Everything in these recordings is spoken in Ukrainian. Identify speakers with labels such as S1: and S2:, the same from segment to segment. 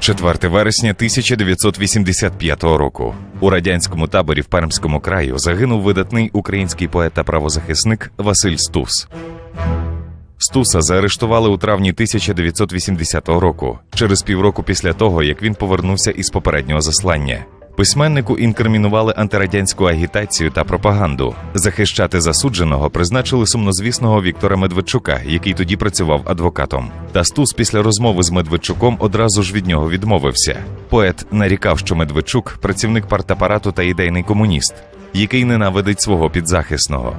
S1: 4 вересня 1985 року у радянському таборі в Пермському краю загинув видатний український поет та правозахисник Василь Стус. Стуса заарештували у травні 1980 року, через півроку після того, як він повернувся із попереднього заслання. Письменнику інкримінували антирадянську агітацію та пропаганду. Захищати засудженого призначили сумнозвісного Віктора Медведчука, який тоді працював адвокатом. Та Стус після розмови з Медведчуком одразу ж від нього відмовився. Поет нарікав, що Медведчук працівник партапарату та ідейний комуніст, який ненавидить свого підзахисного.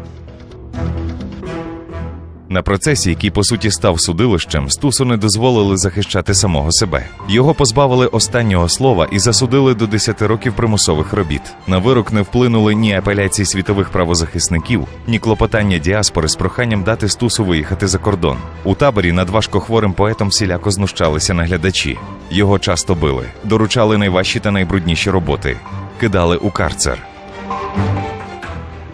S1: На процесі, який по суті став судилищем, Стусу не дозволили захищати самого себе. Його позбавили останнього слова і засудили до 10 років примусових робіт. На вирок не вплинули ні апеляції світових правозахисників, ні клопотання діаспори з проханням дати Стусу виїхати за кордон. У таборі над важкохворим поетом всіляко знущалися наглядачі. Його часто били, доручали найважчі та найбрудніші роботи, кидали у карцер.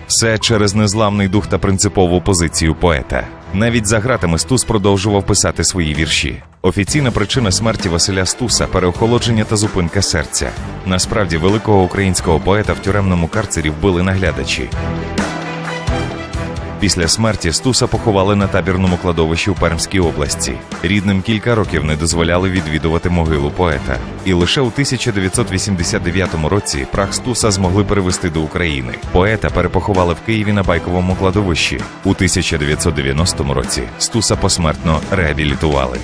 S1: Все через незламний дух та принципову позицію поета. Навіть за гратами Стус продовжував писати свої вірші. Офіційна причина смерті Василя Стуса переохолодження та зупинка серця. Насправді, великого українського поета в тюремному карцері вбили наглядачі. Після смерті Стуса поховали на табірному кладовищі у Пермській області. Рідним кілька років не дозволяли відвідувати могилу поета. І лише у 1989 році прах Стуса змогли перевезти до України. Поета перепоховали в Києві на байковому кладовищі. У 1990 році Стуса посмертно реабілітували.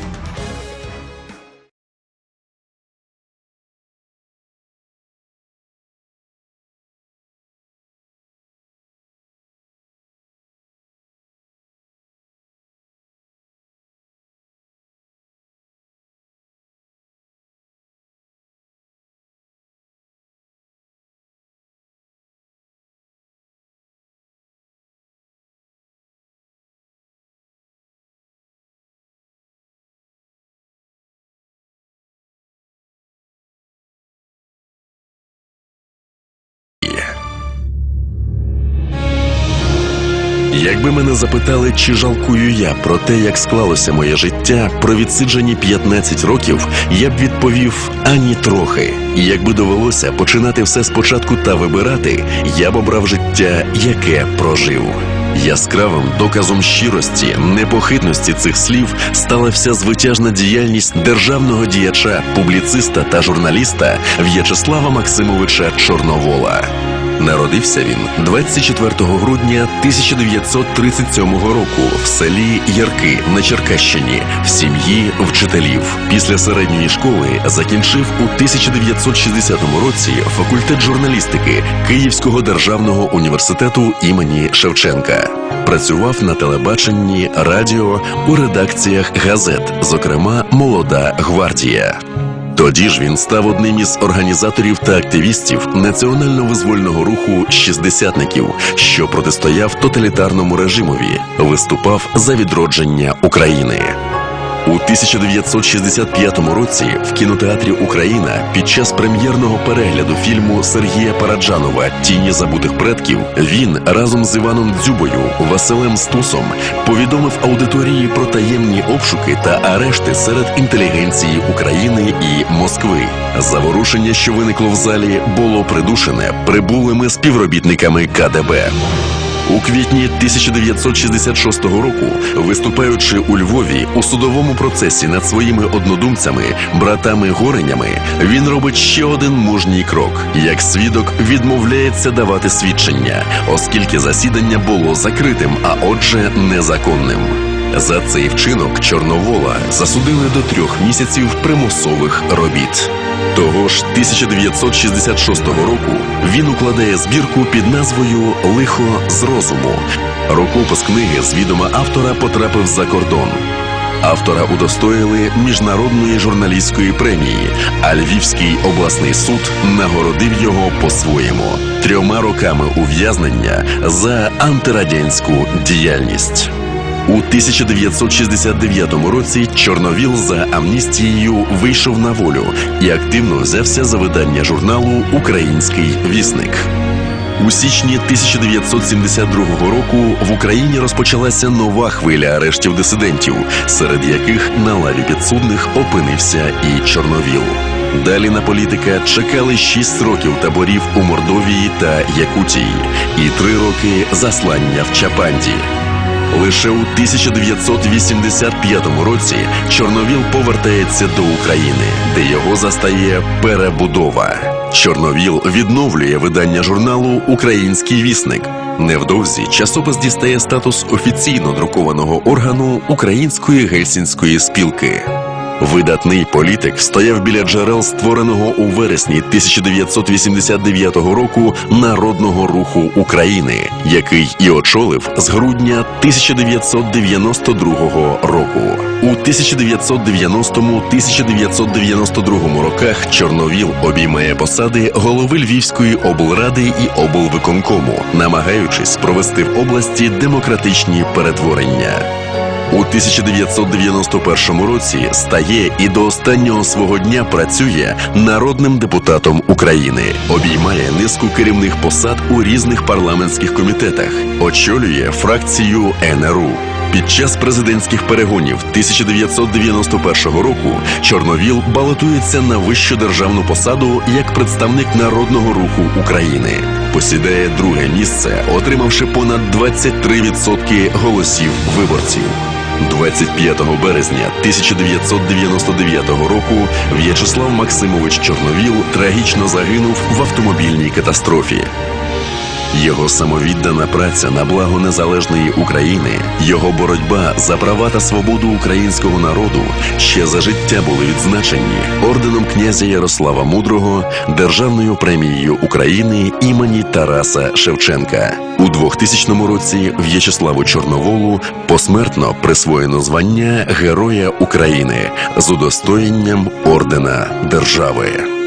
S2: Якби мене запитали, чи жалкую я про те, як склалося моє життя, про відсиджені 15 років, я б відповів ані трохи. Якби довелося починати все спочатку та вибирати, я б обрав життя, яке прожив. Яскравим доказом щирості, непохитності цих слів стала вся звитяжна діяльність державного діяча, публіциста та журналіста В'ячеслава Максимовича Чорновола. Народився він 24 грудня 1937 року в селі Ярки на Черкащині в сім'ї вчителів. Після середньої школи закінчив у 1960 році факультет журналістики Київського державного університету імені Шевченка. Працював на телебаченні, радіо у редакціях газет, зокрема Молода гвардія. Тоді ж він став одним із організаторів та активістів національно-визвольного руху шістдесятників, що протистояв тоталітарному режимові, виступав за відродження України. У 1965 році в кінотеатрі Україна під час прем'єрного перегляду фільму Сергія Параджанова Тіні забутих предків він разом з Іваном Дзюбою, Василем Стусом повідомив аудиторії про таємні обшуки та арешти серед інтелігенції України і Москви. Заворушення, що виникло в залі, було придушене прибулими співробітниками КДБ. У квітні 1966 року, виступаючи у Львові у судовому процесі над своїми однодумцями, братами Горенями, він робить ще один мужній крок. Як свідок відмовляється давати свідчення, оскільки засідання було закритим, а отже, незаконним. За цей вчинок Чорновола засудили до трьох місяців примусових робіт. Того ж 1966 року він укладає збірку під назвою Лихо з розуму. Рукопис книги з відома автора потрапив за кордон. Автора удостоїли міжнародної журналістської премії, а Львівський обласний суд нагородив його по-своєму трьома роками ув'язнення за антирадянську діяльність. У 1969 році Чорновіл за амністією вийшов на волю і активно взявся за видання журналу Український вісник. У січні 1972 року в Україні розпочалася нова хвиля арештів дисидентів, серед яких на лаві підсудних опинився і Чорновіл. Далі на політика чекали шість років таборів у Мордовії та Якутії і три роки заслання в Чапанді. Лише у 1985 році Чорновіл повертається до України, де його застає перебудова. Чорновіл відновлює видання журналу Український вісник. Невдовзі часопис дістає статус офіційно друкованого органу Української гельсінської спілки. Видатний політик стояв біля джерел створеного у вересні 1989 року народного руху України, який і очолив з грудня 1992 року. У 1990-1992 роках Чорновіл обіймає посади голови Львівської облради і облвиконкому, намагаючись провести в області демократичні перетворення. У 1991 році стає і до останнього свого дня працює народним депутатом України, обіймає низку керівних посад у різних парламентських комітетах, очолює фракцію НРУ. Під час президентських перегонів 1991 року Чорновіл балотується на вищу державну посаду як представник народного руху України. Посідає друге місце, отримавши понад 23% голосів виборців. 25 березня 1999 року В'ячеслав Максимович Чорновіл трагічно загинув в автомобільній катастрофі. Його самовіддана праця на благо незалежної України, його боротьба за права та свободу українського народу ще за життя були відзначені орденом князя Ярослава Мудрого, Державною премією України імені Тараса Шевченка. У 2000 році В'ячеславу Чорноволу посмертно присвоєно звання Героя України з удостоєнням ордена держави.